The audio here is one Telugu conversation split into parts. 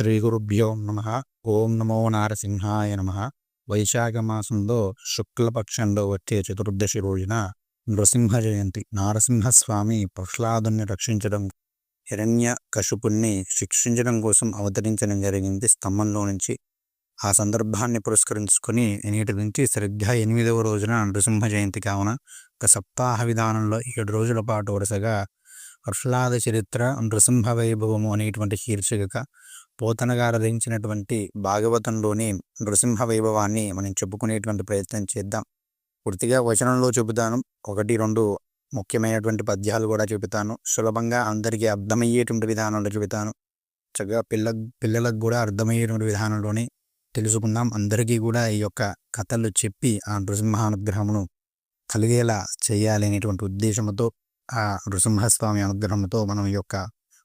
శ్రీగురుభ్యో నమ. ఓం నమో నారసింహాయ నమ. వైశాఖ మాసంలో శుక్లపక్షంలో వచ్చే చతుర్దశి రోజున నృసింహ జయంతి నారసింహస్వామి ప్రహ్లాదుని రక్షించడం హిరణ్య కశుపుణ్ణి శిక్షించడం కోసం అవతరించడం జరిగింది. స్తంభంలో నుంచి ఆ సందర్భాన్ని పురస్కరించుకొని నేటి నుంచి సరిగ్గా ఎనిమిదవ రోజున నృసింహ జయంతి కావున ఒక సప్తాహ విధానంలో ఏడు రోజుల పాటు వరుసగా ప్రహ్లాద చరిత్ర నృసింహ వైభవము అనేటువంటి శీర్షిక పోతనగారు రచించినటువంటి భాగవతంలోని నృసింహ వైభవాన్ని మనం చెప్పుకునేటువంటి ప్రయత్నం చేద్దాం. పూర్తిగా వచనంలో చెబుతాను. ఒకటి రెండు ముఖ్యమైనటువంటి పద్యాలు కూడా చెబుతాను. సులభంగా అందరికీ అర్థమయ్యేటువంటి విధానంలో చెబుతాను. చక్కగా పిల్ల పిల్లలకు కూడా అర్థమయ్యేటువంటి విధానంలోనే తెలుసుకుందాం. అందరికీ కూడా ఈ యొక్క కథలు చెప్పి ఆ నృసింహానుగ్రహమును కలిగేలా చేయాలి అనేటువంటి ఉద్దేశంతో ఆ నృసింహస్వామి అనుగ్రహంతో మనం ఈ యొక్క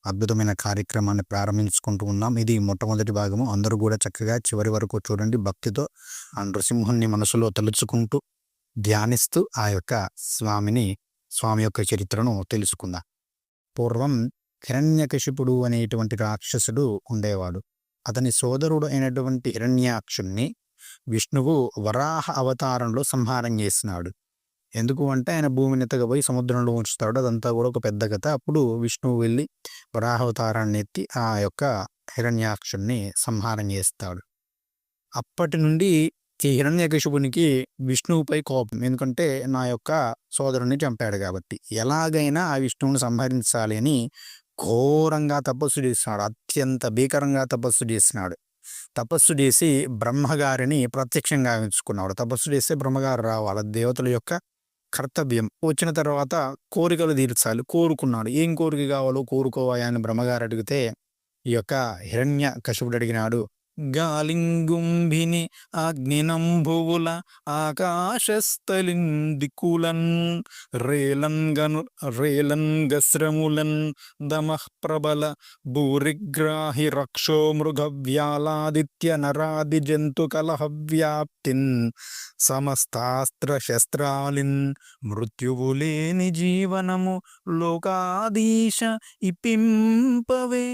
అద్భుతమైన కార్యక్రమాన్ని ప్రారంభించుకుంటూ ఉన్నాం. ఇది మొట్టమొదటి భాగము. అందరూ కూడా చక్కగా చివరి వరకు చూడండి. భక్తితో ఆ నృసింహుణ్ణి మనసులో తలుచుకుంటూ ధ్యానిస్తూ ఆ యొక్క స్వామిని స్వామి యొక్క చరిత్రను తెలుసుకుందాం. పూర్వం హిరణ్యకశిపుడు అనేటువంటి రాక్షసుడు ఉండేవాడు. అతని సోదరుడు అయినటువంటి హిరణ్యాక్షుణ్ణి విష్ణువు వరాహ అవతారంలో సంహారం చేసినాడు. ఎందుకు అంటే ఆయన భూమిని ఎత్తకపోయి సముద్రంలో ఉంచుతాడు. అదంతా కూడా ఒక పెద్ద కథ. అప్పుడు విష్ణువు వెళ్ళి వరాహవతారాన్ని ఎత్తి ఆ యొక్క హిరణ్యాక్షుణ్ణి సంహారం చేస్తాడు. అప్పటి నుండి ఈ హిరణ్యకశిపునికి విష్ణువుపై కోపం. ఎందుకంటే నా యొక్క సోదరుని చంపాడు కాబట్టి. ఎలాగైనా ఆ విష్ణువుని సంహరించాలి అని ఘోరంగా తపస్సు చేస్తున్నాడు అత్యంత భీకరంగా తపస్సు చేస్తున్నాడు తపస్సు చేసి బ్రహ్మగారిని ప్రత్యక్షంగా ఉంచుకున్నాడు తపస్సు చేస్తే బ్రహ్మగారు రావాలి. దేవతల యొక్క కర్తవ్యం. వచ్చిన తర్వాత కోరికలు తీర్చాలి. కోరుకున్నాడు. ఏం కోరిక కావాలో కోరుకోవాలి అని బ్రహ్మగారు అడిగితే ఈ యొక్క హిరణ్య కశపుడు అడిగినాడు గాలింగుంభిని అగ్నినంభువుల ఆకాశస్థలిన్ దిక్కులన్ రేలంగను రేలంగశ్రములన్ దమః ప్రబల భూరిగ్రాహి రక్షో మృగవ్యాలాదిత్య నరాది జంతు కలహవ్యాప్తిన్ సమస్తాస్త్ర శస్త్రాలిన్ మృత్యువు జీవనము లోకాదీశ ఇపింపవే.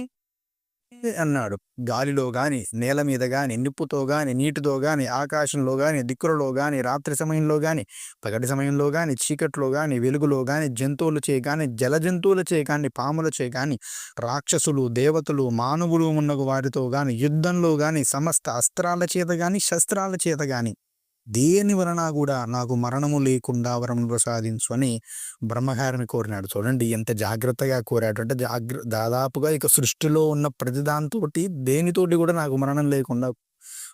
అన్నాడు. గాలిలో గాని నేల మీద గాని నిప్పుతో గాని నీటితో గాని ఆకాశంలో గాని దిక్కులలో గాని రాత్రి సమయంలో గాని పగటి సమయంలో గాని చీకట్లో గాని వెలుగులో గాని జంతువులు చే గాని జల జంతువుల చే గాని పాముల చే గాని రాక్షసులు దేవతలు మానవులు ఉన్న వారితో గాని యుద్ధంలో గాని సమస్త అస్త్రాల చేత గాని శస్త్రాల చేత గాని దేని వలన కూడా నాకు మరణము లేకుండా వరమును ప్రసాదించు అని బ్రహ్మగారిని కోరినాడు. చూడండి ఎంత జాగ్రత్తగా కోరాడు. అంటే జాగ్ర దాదాపుగా ఇక సృష్టిలో ఉన్న ప్రతిదాంతో దేనితోటి కూడా నాకు మరణం లేకుండా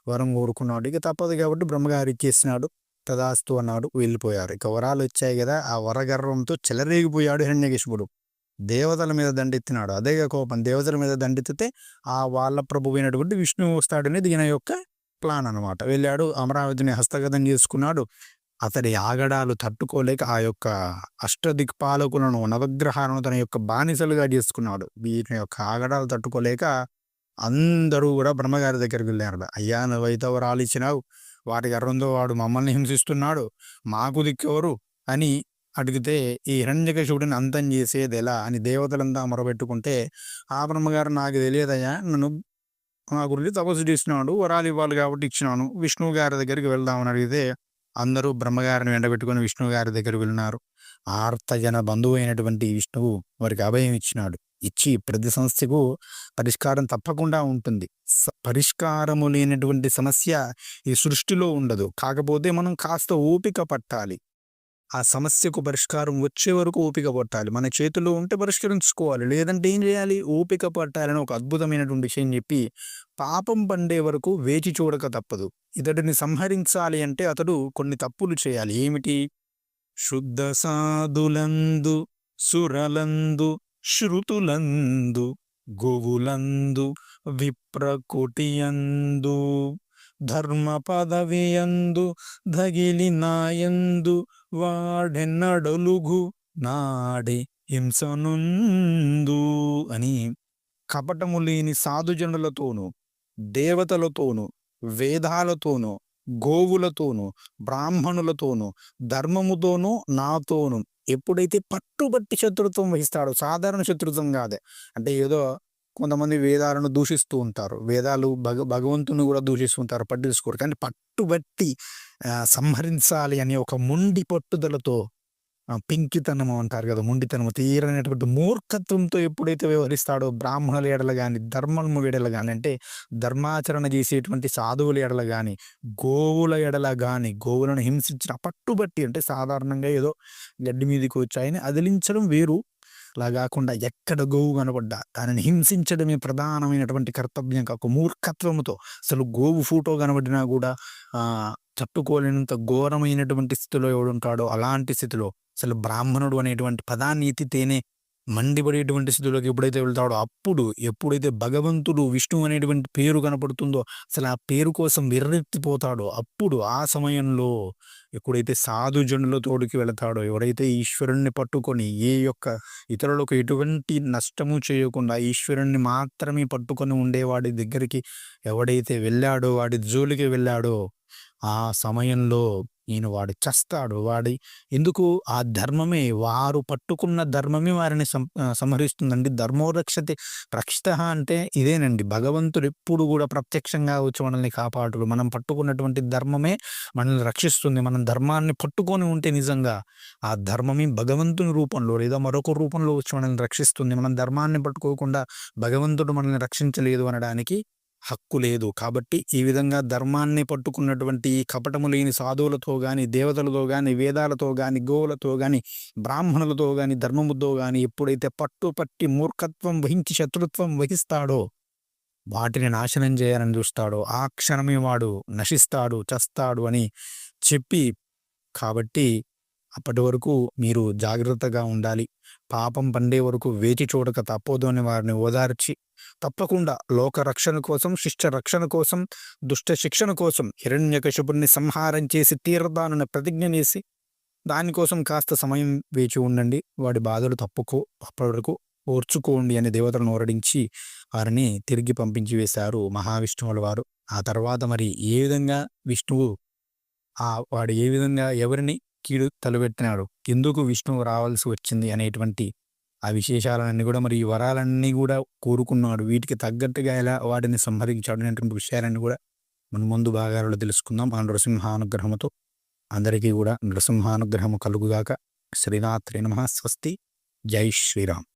వరం కోరుకున్నాడు. ఇక తప్పదు కాబట్టి బ్రహ్మగారు ఇచ్చేసినాడు. తదాస్తు అన్నాడు. వెళ్ళిపోయారు. ఇక వరాలు వచ్చాయి కదా ఆ వరగర్వంతో చెలరేగిపోయాడు హిరణ్యకేశుడు దేవతల మీద దండెత్తినాడు. అదే కోపం. దేవతల మీద దండెత్తితే ఆ వాళ్ళ ప్రభు అయినటువంటి విష్ణువు వస్తాడనేది ఈయన యొక్క ప్లాన్ అనమాట వెళ్ళాడు అమరావతిని హస్తగతం చేసుకున్నాడు. అతడి ఆగడాలు తట్టుకోలేక ఆ యొక్క అష్టదిక్పాలకులను నవగ్రహాలను తన యొక్క బానిసలుగా చేసుకున్నాడు. వీటి యొక్క ఆగడాలు తట్టుకోలేక అందరూ కూడా బ్రహ్మగారి దగ్గరికి వెళ్ళారు అయ్యా నువ్వైతే వరాలు ఇచ్చినావు. వాటి గర్వంతో వాడు మమ్మల్ని హింసిస్తున్నాడు. మాకు దిక్కెవరు? అని అడిగితే ఈ హిరణ్యకశివుడిని అంతం చేసేది ఎలా? అని దేవతలంతా మొరబెట్టుకుంటే ఆ బ్రహ్మగారు నాకు తెలియదయ్యా. నన్ను నా గురించి తపస్సు చేసినాడు వరాలు ఇవ్వాలి కాబట్టి ఇచ్చినాను. విష్ణువు గారి దగ్గరికి వెళ్దామని అడిగితే అందరూ బ్రహ్మగారిని వెంటబెట్టుకుని విష్ణువు గారి దగ్గరికి వెళ్ళినారు. ఆర్తజన బంధువు అయినటువంటి విష్ణువు వారికి అభయం ఇచ్చినాడు. ఇచ్చి ప్రతి సమస్యకు పరిష్కారం తప్పకుండా ఉంటుంది. పరిష్కారము లేనటువంటి సమస్య ఈ సృష్టిలో ఉండదు. కాకపోతే మనం కాస్త ఓపిక పట్టాలి. ఆ సమస్యకు పరిష్కారం వచ్చే వరకు ఓపిక పట్టాలి. మన చేతిలో ఉంటే పరిష్కరించుకోవాలి. లేదంటే ఏం చేయాలి? ఓపిక పట్టాలని ఒక అద్భుతమైనటువంటి విషయం చెప్పి పాపం పండే వరకు వేచి చూడక తప్పదు. ఇతడిని సంహరించాలి అంటే అతడు కొన్ని తప్పులు చేయాలి. ఏమిటి? శుద్ధ సాధులందు సురలందు శృతులందు గోవులందు విప్రకుటియందు ధర్మ పదవియందు ధగిలినాయందు వాడెన్నడలుగు నాడే హింసనుందు అని కపటము లేని సాధుజనులతోనూ దేవతలతోనూ వేదాలతోనూ గోవులతోనూ బ్రాహ్మణులతోనూ ధర్మముతోనూ నాతోనూ ఎప్పుడైతే పట్టుబట్టి శత్రుత్వం వహిస్తాడో సాధారణ శత్రుత్వం కాదే. అంటే ఏదో కొంతమంది వేదాలను దూషిస్తూ ఉంటారు. వేదాలు భగ భగవంతుని కూడా దూషిస్తూ ఉంటారు పట్టించుకోరు. కానీ పట్టుబట్టి సంహరించాలి అనే ఒక ముండి పట్టుదలతో పింకితనము అంటారు కదా ముండితనము తీరనేటువంటి మూర్ఖత్వంతో ఎప్పుడైతే వ్యవహరిస్తాడో బ్రాహ్మణుల ఎడల కానీ ధర్మము ఎడల కానీ అంటే ధర్మాచరణ చేసేటువంటి సాధువుల ఎడల కానీ గోవుల ఎడల కానీ గోవులను హింసించిన పట్టుబట్టి అంటే సాధారణంగా ఏదో గడ్డి మీదకి వచ్చాయని అదిలించడం వేరు. అలా కాకుండా ఎక్కడ గోవు కనపడ్డా దానిని హింసించడమే ప్రధానమైనటువంటి కర్తవ్యం కాక మూర్ఖత్వంతో అసలు గోవు ఫోటో కనబడినా కూడా ఆ తట్టుకోలేనంత ఘోరమైనటువంటి స్థితిలో ఎవడుంటాడో అలాంటి స్థితిలో అసలు బ్రాహ్మణుడు అనేటువంటి పదాన్ని ఎత్తితేనే మండిపడేటువంటి స్థితిలోకి ఎప్పుడైతే వెళ్తాడో అప్పుడు ఎప్పుడైతే భగవంతుడు విష్ణు అనేటువంటి పేరు కనపడుతుందో అసలు ఆ పేరు కోసం విర్రెత్తిపోతాడో అప్పుడు ఆ సమయంలో ఎప్పుడైతే సాధుజనుల తోడుకి వెళతాడో ఎవరైతే ఈశ్వరుణ్ణి పట్టుకొని ఏ యొక్క ఇతరులకు ఎటువంటి నష్టము చేయకుండా ఈశ్వరుణ్ణి మాత్రమే పట్టుకొని ఉండేవాడి దగ్గరికి ఎవడైతే వెళ్ళాడో వాడి జోలికి వెళ్ళాడో ఆ సమయంలో నేను వాడు చస్తాడు. వాడి ఎందుకు ఆ ధర్మమే వారు పట్టుకున్న ధర్మమే వారిని సంహరిస్తుందండి. ధర్మోరక్షతే రక్షిత అంటే ఇదేనండి. భగవంతుడు ఎప్పుడు కూడా ప్రత్యక్షంగా వచ్చి మనల్ని కాపాడు మనం పట్టుకున్నటువంటి ధర్మమే మనల్ని రక్షిస్తుంది. మనం ధర్మాన్ని పట్టుకొని ఉంటే నిజంగా ఆ ధర్మమే భగవంతుని రూపంలో లేదా మరొక రూపంలో వచ్చి మనల్ని రక్షిస్తుంది. మనం ధర్మాన్ని పట్టుకోకుండా భగవంతుడు మనల్ని రక్షించలేదు అనడానికి హక్కు లేదు. కాబట్టి ఈ విధంగా ధర్మాన్ని పట్టుకున్నటువంటి ఈ కపటము లేని సాధువులతో గాని దేవతలతో గాని వేదాలతో గాని గోవులతో గాని బ్రాహ్మణులతో గాని ధర్మముతో గాని ఎప్పుడైతే పట్టుపట్టి మూర్ఖత్వం వహించి శత్రుత్వం వహిస్తాడో వాటిని నాశనం చేయాలని చూస్తాడో ఆ క్షణమే వాడు నశిస్తాడు చస్తాడు అని చెప్పి కాబట్టి అప్పటి వరకు మీరు జాగ్రత్తగా ఉండాలి. పాపం పండే వరకు వేచి చూడక తప్పదు అని వారిని ఓదార్చి తప్పకుండా లోక రక్షణ కోసం శిష్ట రక్షణ కోసం దుష్ట శిక్షణ కోసం హిరణ్యకశపుణ్ణి సంహారం చేసి తీరదానని ప్రతిజ్ఞ చేసి దానికోసం కాస్త సమయం వేచి ఉండండి. వాడి బాధలు తప్పుకో అప్పటి వరకు ఓర్చుకోండి అని దేవతలను ఓరడించి వారిని తిరిగి పంపించి వేశారు మహావిష్ణువుల వారు. ఆ తర్వాత మరి ఏ విధంగా విష్ణువు ఆ వాడు ఏ విధంగా ఎవరిని కీడు తలపెట్టినాడు? ఎందుకు విష్ణువు రావాల్సి వచ్చింది అనేటువంటి ఆ విశేషాలన్నీ కూడా మరి ఈ వరాలన్నీ కూడా కోరుకున్నాడు. వీటికి తగ్గట్టుగా ఎలా వాటిని సంహరించాడు అనేటువంటి విషయాలన్నీ కూడా మన ముందు భాగాలలో తెలుసుకుందాం. ఆ నృసింహానుగ్రహంతో అందరికీ కూడా నృసింహానుగ్రహము కలుగుగాక. శ్రీనాథ్ నమ. స్వస్తి. జై శ్రీరామ్.